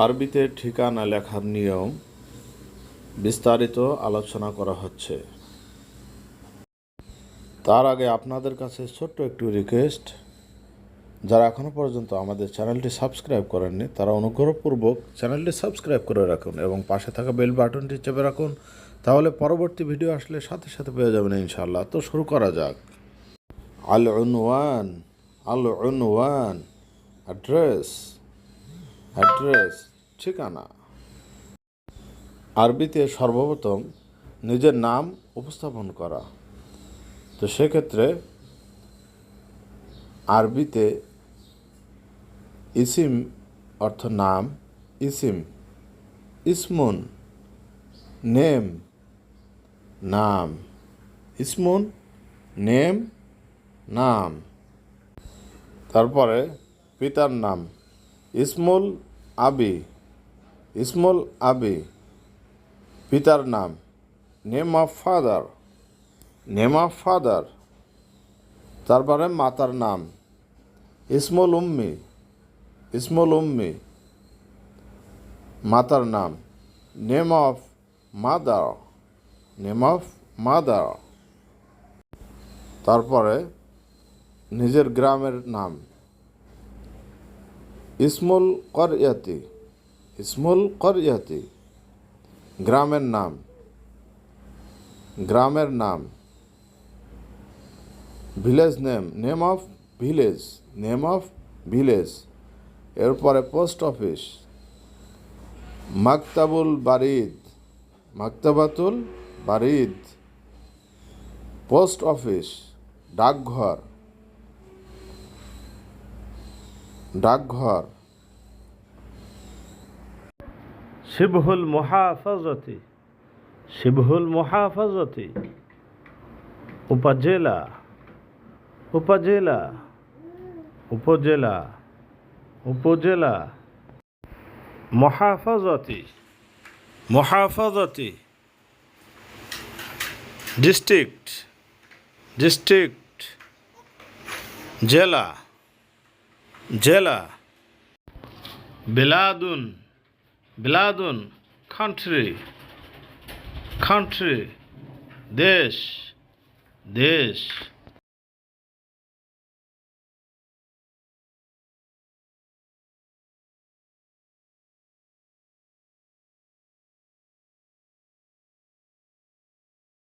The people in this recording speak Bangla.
আরবিতে ঠিকানা লেখার নিয়ম বিস্তারিত আলোচনা করা হচ্ছে। তার আগে আপনাদের কাছে ছোট্ট একটু রিকোয়েস্ট যারা এখনও পর্যন্ত আমাদের চ্যানেলটি সাবস্ক্রাইব করেননি, তারা অনুগ্রহপূর্বক চ্যানেলটি সাবস্ক্রাইব করে রাখুন এবং পাশে থাকা বেল বাটনটি চেপে রাখুন। তাহলে পরবর্তী ভিডিও আসলে সাথে সাথে পেয়ে যাবেন ইনশাল্লাহ তো শুরু করা যাক। আল উনওয়ান আল উনওয়ান অ্যাড্রেস অ্যাড্রেস, ঠিকানা। আরবিতে সর্বপ্রথম নিজের নাম উপস্থাপন করা। তো সেক্ষেত্রে আরবিতে ইসিম অর্থ নাম, ইসিম, ইসমুন, নেম, নাম, ইসমুন, নেম, নাম। তারপরে পিতার নাম। ইসমুল আবি ইসমুল আবি, পিতার নাম। Name of father, name of father, তারপরে মাতার নাম। ইসমুল উম্মি ইসমুল উম্মি, মাতার নাম। Name of mother, name of mother. তারপরে নিজের গ্রামের নাম। ইসমুল করিয়াতি ইসমুল করিয়াতি, গ্রামের নাম গ্রামের নাম, village name name of village, name of village, এরপরে পোস্ট অফিস, মাকতাবুল বারিদ, মাকতাবাতুল বারিদ, পোস্ট অফিস, ডাকঘর ডাকঘর। শিবহুল মুহাফাজতি শিবহুল মুহাফাজতি উপজেলা উপজেলা উপজেলা উপজেলা। মহাফাজতি মহাফাজতি। ডিস্ট্রিক্ট ডিস্ট্রিক্ট জেলা। জেলা? বেলাদুন বেলাদুন কান্ট্রি কান্ট্রি দেশ দেশ।